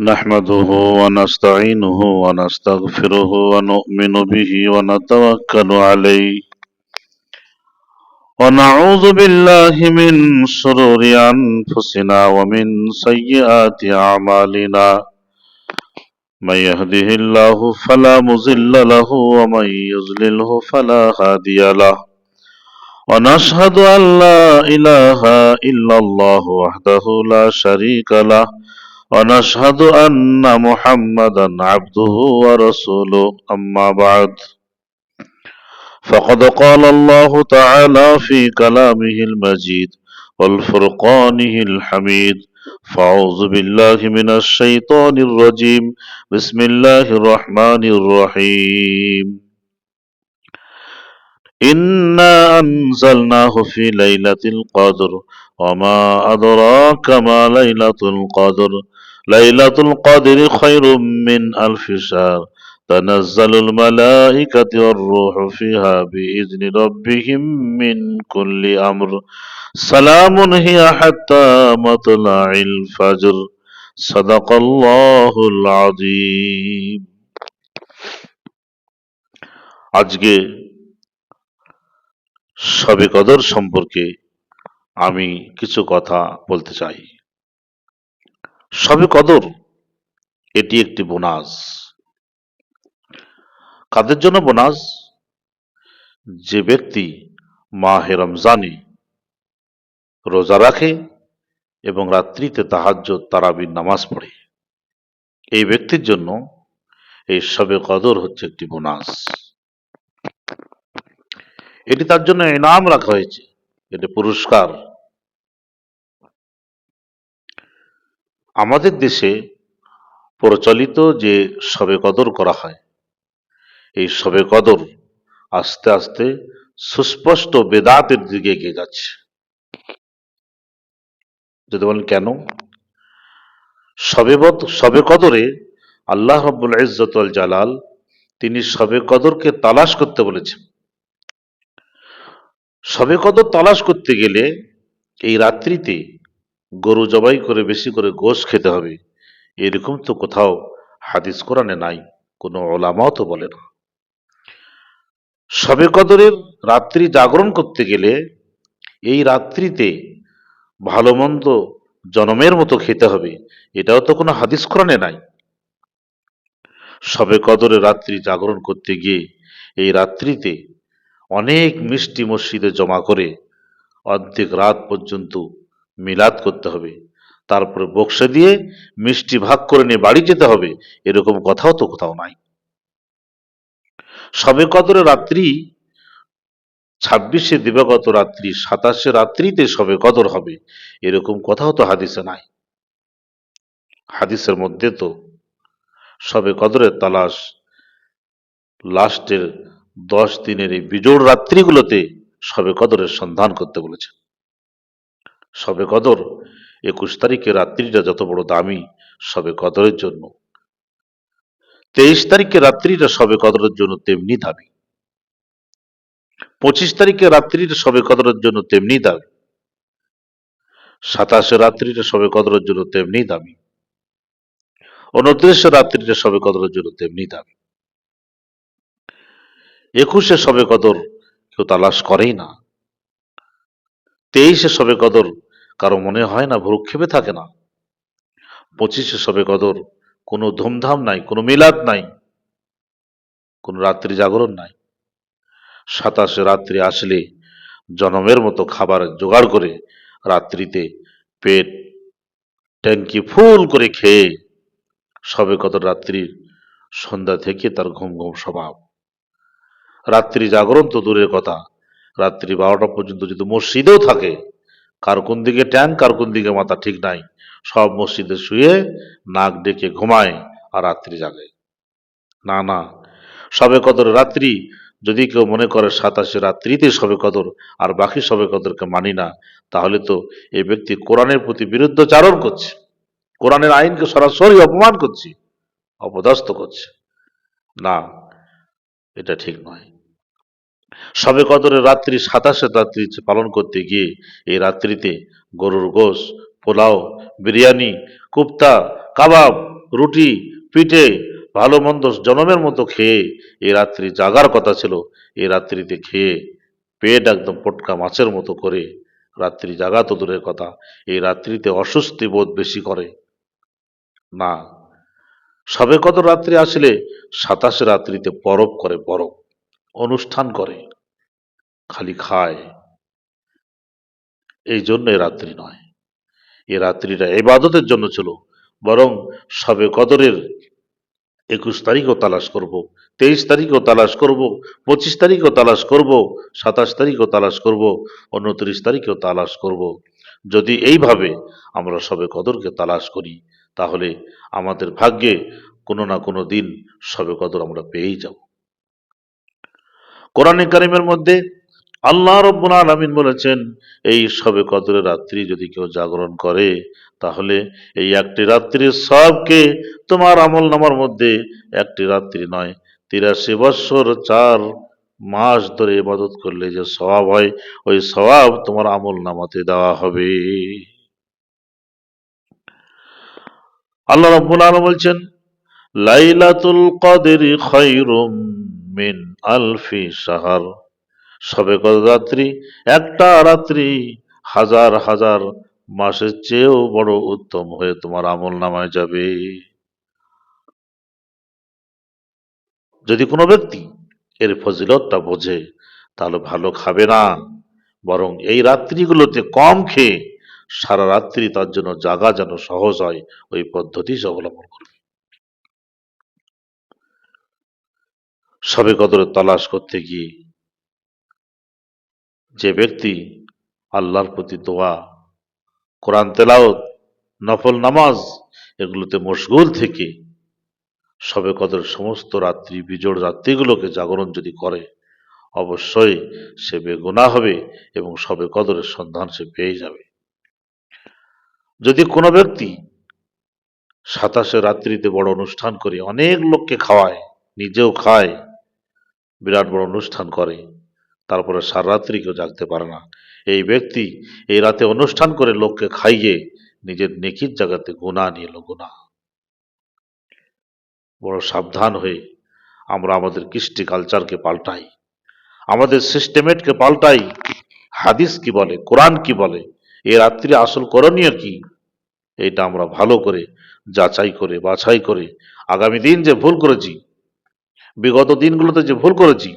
نحمده ونستعينه ونستغفره ونؤمن به ونتوكل عليه. ونعوذ بالله من شرور أنفسنا ومن سيئات أعمالنا. من يهده الله فلا مضل له ومن يضلله فلا هادي له. ونشهد أن لا إله إلا الله وحده لا شريك له. ونشهد أن محمدا عبده ورسوله أما بعد. فقد قال الله تعالى في كلامه المجيد والفرقانه الحميد فأعوذ بالله من الشيطان الرجيم بسم الله الرحمن الرحيم. إنا أنزلناه في ليلة القدر وما أدراك ما ليلة القدر؟ ليلة القدر خير من ألف شهر تنزل الملائكة والروح فيها بإذن ربهم من كل أمر سلام هي حتى مطلع الفجر صدق الله العظيم আজকে সবে কদর সম্পর্কে আমি কিছু কথা বলতে চাই সবে কদর, এটি একটি বোনাস। কাদের জন্য বোনাস? যে ব্যক্তি মাহে রমজানে রোজা রাখে এবং রাত্রিতে তাহাজ্য তারাবির নামাজ পড়ে। এই ব্যক্তির জন্য এই সবে কদর হচ্ছে একটি বোনাস। এটি তার জন্য ইনাম রাখা হয়েছে। এটি পুরস্কার। আমাদের দেশে প্রচলিত যে সবে কদর করা হয়, এই সবে কদর আস্তে আস্তে সুস্পষ্ট বেদাতের দিকে এগিয়ে যাচ্ছে। যদি বলেন কেন? সবে সবে কদরে আল্লাহ রব্বুল ইজ্জতুল জালাল তিনি সবে কদরকে তালাশ করতে বলেছেন। সবে কদর তালাশ করতে গেলে এই রাত্রিতে গরু জবাই করে বেশি করে গোশ খেতে হবে। এরকম তো কোথাও হাদিস কোরআনে নাই, কোনো ওলামাও তো বলে না। সবে কদরের রাত্রি জাগরণ করতে গেলে এই রাত্রিতে ভালো মন্দ জনমের মতো খেতে হবে, এটাও তো কোনো হাদিস কোরআনে নাই। সবে কদরে রাত্রি জাগরণ করতে গিয়ে এই রাত্রিতে অনেক মিষ্টি মসজিদে জমা করে অর্ধেক রাত পর্যন্ত মিলাদ করতে হবে। তারপরে বক্সে দিয়ে মিষ্টি ভাগ করে নিয়ে বাড়ি যেতে হবে। এরকম কথাও তো কোথাও নাই। সবে কদরে রাত্রি, ছাব্বিশে দিবাগত রাত্রি, সাতাশে রাত্রিতে সবে কদর হবে। এরকম কথাও তো হাদিসে নাই। হাদিসের মধ্যে তো সবে কদরের তালাশ লাস্টের দশ দিনের এই বিজোড় রাত্রিগুলোতে সবে কদরের সন্ধান করতে বলেছে সবে কদর। একুশ তারিখে রাত্রিটা যত বড় দামি, সবে কদরের জন্য। তেইশ তারিখে রাত্রিটা সবে কদরের জন্য তেমনি দামি। পঁচিশ তারিখে রাত্রিটা সবে কদরের জন্য তেমনি দামি। সাতাশে রাত্রিটা সবে কদরের জন্য তেমনি দামি। উনত্রিশে রাত্রিটা সবে কদরের জন্য তেমনি দামি। একুশে সবে কদর কেউ তালাশ করেই না। তেইশে সবে কদর কারও মনে হয় না ভ্রুক্ষেপে থাকে না। পঁচিশে সবে কদর কোনো ধুমধাম নাই, কোনো মিলাদ নাই, কোনো রাত্রি জাগরণ নাই। সাতাশে রাত্রি আসলে জনমের মতো খাবার জোগাড় করে রাত্রিতে পেট ট্যাঙ্কি ফুল করে খেয়ে সবে কত রাত্রির সন্ধ্যা থেকে তার ঘুম ঘুম স্বভাব। রাত্রি জাগরণ তো দূরের কথা, রাত্রি বারোটা পর্যন্ত যদি মসজিদেও থাকে কার কোন দিকে ট্যাঙ্ক কার কোন দিকে মাথা ঠিক নাই। সব মসজিদে শুয়ে নাক ডেকে ঘুমায় আর রাত্রি জাগে। না না, সবে কদর রাত্রি, যদি কেউ মনে করে সাতাশে রাত্রিতে সবে কদর আর বাকি সবে কদরকে মানি না, তাহলে তো এই ব্যক্তি কোরআনের প্রতি বিরুদ্ধচারণ করছে। কোরআনের আইনকে সরাসরি অপমান করছে, অপদস্থ করছে। না, এটা ঠিক নয়। সবে কদরের রাত্রি সাতাশে রাত্রি পালন করতে গিয়ে এই রাত্রিতে গরুর গোশ, পোলাও, বিরিয়ানি, কুপ্তা, কাবাব, রুটি, পিঠে, ভালো মন্দ জনমের মতো খেয়ে এই রাত্রি জাগার কথা ছিল। এই রাত্রিতে খেয়ে পেট একদম পটকা মাছের মতো করে রাত্রি জাগা তো দূরের কথা। এই রাত্রিতে অস্বস্তি বোধ বেশি করে। না সবে কত রাত্রি আসলে সাতাশে রাত্রিতে পরব করে পরব অনুষ্ঠান করে, খালি খায়। এই জন্য এ রাত্রি নয়। এ রাত্রিটা এবাদতের জন্য ছিল। বরং সবে কদরের একুশ তারিখও তালাশ করব, তেইশ তারিখও তালাশ করব, পঁচিশ তারিখও তালাশ করব, সাতাশ তারিখও তালাশ করব, উনত্রিশ তারিখেও তালাশ করব। যদি এইভাবে আমরা সবে কদরকে তালাশ করি, তাহলে আমাদের ভাগ্যে কোনো না কোনো দিন সবে কদর আমরা পেয়েই যাব। কোরআন কারিমের মধ্যে আল্লাহ রব্বুল আলামিন বলেছেন, এই সবে কদরের রাত্রি যদি কেউ জাগরণ করে, তাহলে এই একটি রাত্রির সবকে তোমার আমল নামার মধ্যে একটি রাত্রি নয়, তিরাশি বৎসর চার মাস ধরে ইবাদত করলে যে স্বভাব হয়, ওই স্বভাব তোমার আমল নামাতে দেওয়া হবে। আল্লাহ রব্বুল আলম বলছেন, লাইলাতুল কদরি খায়রুম। মিন আলফি শাহর সবে কদর রাত্রি? একটা রাত্রি। হাজার হাজার মাসের চেয়েও বড় উত্তম হয়ে তোমার আমল নামায় যাবে। যদি কোনো ব্যক্তি এর ফজিলতটা বোঝে, তাহলে ভালো খাবে না। বরং এই রাত্রিগুলোতে কম খেয়ে সারা রাত্রি তার জন্য জাগা যেন সহজ হয়, ওই পদ্ধতি অবলম্বন করবে। সবে কদরের তালাশ করতে গিয়ে যে ব্যক্তি আল্লাহর প্রতি দোয়া, কোরআন তেলাওত নফল নামাজ এগুলোতে মশগুল থেকে সবে কদর সমস্ত রাত্রি বিজোড় রাত্রিগুলোকে জাগরণ যদি করে, অবশ্যই সে বেগুনা হবে এবং সবে কদরের সন্ধান সে পেয়ে যাবে। যদি কোনো ব্যক্তি সাতাশে রাত্রিতে বড় অনুষ্ঠান করে, অনেক লোককে খাওয়ায়, নিজেও খায় বিরাট বড় অনুষ্ঠান করে। তারপরে সারা রাত্রি কেউ জাগতে পারে না। এই ব্যক্তি এই রাতে অনুষ্ঠান করে লোককে খাইয়ে নিজের নেকির জায়গাতে গুণা নিয়ে এলো গুণা বড় সাবধান হয়ে আমরা আমাদের কৃষ্টি কালচারকে পাল্টাই। আমাদের সিস্টেমেটকে পাল্টাই। হাদিস কি বলে? কোরআন কি বলে? এ রাত্রি আসল করণীয় কি? এটা আমরা ভালো করে যাচাই করে, বাছাই করে আগামী দিন যে ভুল করেছি বিগত দিনগুলোতে যে ভুল করেছি,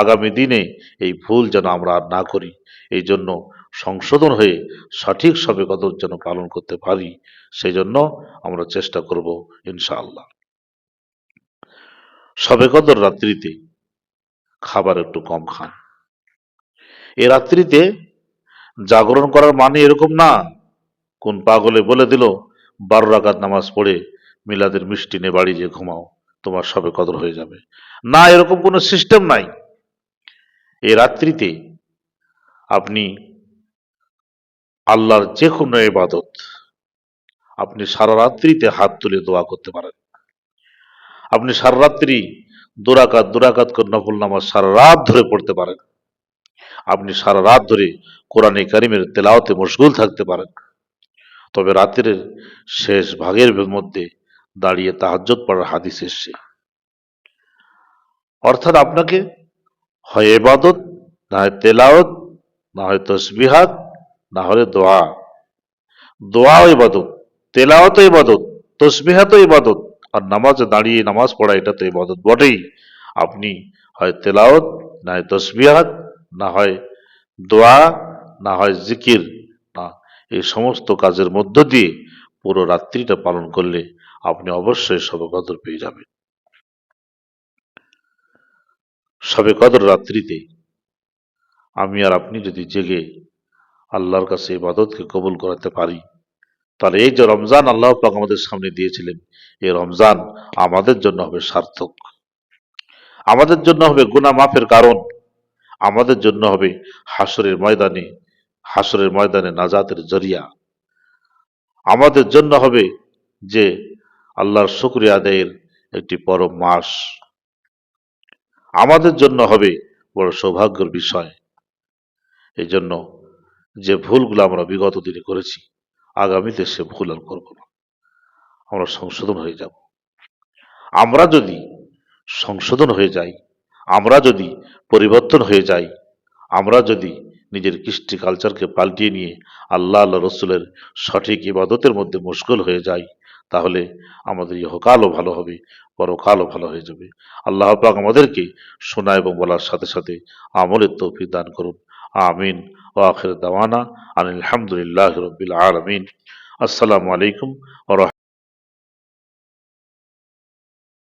আগামী দিনে এই ভুল যেন আমরা আর না করি। এই জন্য সংশোধন হয়ে সঠিক সবে কদর যেন পালন করতে পারি, সেই জন্য আমরা চেষ্টা করব ইনশাআল্লাহ। সবে কদর রাত্রিতে খাবার একটু কম খান। এ রাত্রিতে জাগরণ করার মানে এরকম না, কোন পাগলে বলে দিল, বারো রাকাত নামাজ পড়ে মিলাদের মিষ্টি নে বাড়ি যে ঘুমাও। তোমার সবে কদর হয়ে যাবে। না, এরকম কোনো সিস্টেম নাই। এই রাত্রিতে আপনি আল্লাহর যে কোনো ইবাদত আপনি সারা রাত্রিতে হাত তুলে দোয়া করতে পারেন। আপনি সারা রাত্রি দুরাকাত দুরাকাত করে নফল নামাজ সারা রাত ধরে পড়তে পারেন। আপনি সারা রাত ধরে কোরআনে কারিমের তেলাওতে মশগুল থাকতে পারেন। তবে রাতের শেষ ভাগের মধ্যে দাঁড়িয়ে তাহাজ্জত পড়ার হাদিস এসছে। অর্থাৎ আপনাকে হয় এবাদত না হয় তেলাওত না হয় তসবিহাত, না হলে দোয়া। দোয়াও ইবাদত তেলাওত ইবাদত তসবিহাত ইবাদত। আর নামাজে দাঁড়িয়ে নামাজ পড়া, এটা তো ইবাদত বটেই। আপনি হয় তেলাওত না হয় তসবিহাত, না হয় দোয়া, না হয় জিকির, না, এই সমস্ত কাজের মধ্য দিয়ে পুরো রাত্রিটা পালন করলে আপনি অবশ্যই সবে কদর পেয়ে যাবেন। সবে কদর রাত্রিতে আমি আর আপনি যদি জেগে আল্লাহর কাছে ইবাদতকে কবুল করাতে পারি, তাহলে এই যে রমজান আল্লাহ পাক আমাদের সামনে দিয়েছিলেন এই রমজান আমাদের জন্য হবে সার্থক। আমাদের জন্য হবে গুনাহ মাফের কারণ। আমাদের জন্য হবে হাসরের ময়দানে হাসরের ময়দানে নাজাতের জরিয়া। আমাদের জন্য হবে যে আল্লাহর শুক্রিয়া আদায়ের একটি পরম মাস। আমাদের জন্য হবে বড় সৌভাগ্যের বিষয়। এই জন্য যে ভুলগুলো আমরা বিগত দিনে করেছি, আগামীতে সে ভুল আর করব না। আমরা সংশোধন হয়ে যাব। আমরা যদি সংশোধন হয়ে যাই, আমরা যদি পরিবর্তন হয়ে যাই, আমরা যদি নিজের কৃষ্টি কালচারকে পাল্টিয়ে নিয়ে আল্লাহ আল্লাহ রসুলের সঠিক ইবাদতের মধ্যে মুশকুল হয়ে যাই তাহলে আমাদের ইহকালও ভালো হবে, পরকালও ভালো হয়ে যাবে। আল্লাহ পাক আমাদেরকে শোনা এবং বলার সাথে সাথে আমলের তৌফিক দান করুন। আমিন। ও আখের দাওয়ানা আনিল রবিল আলমিন। আসসালামু আলাইকুম ও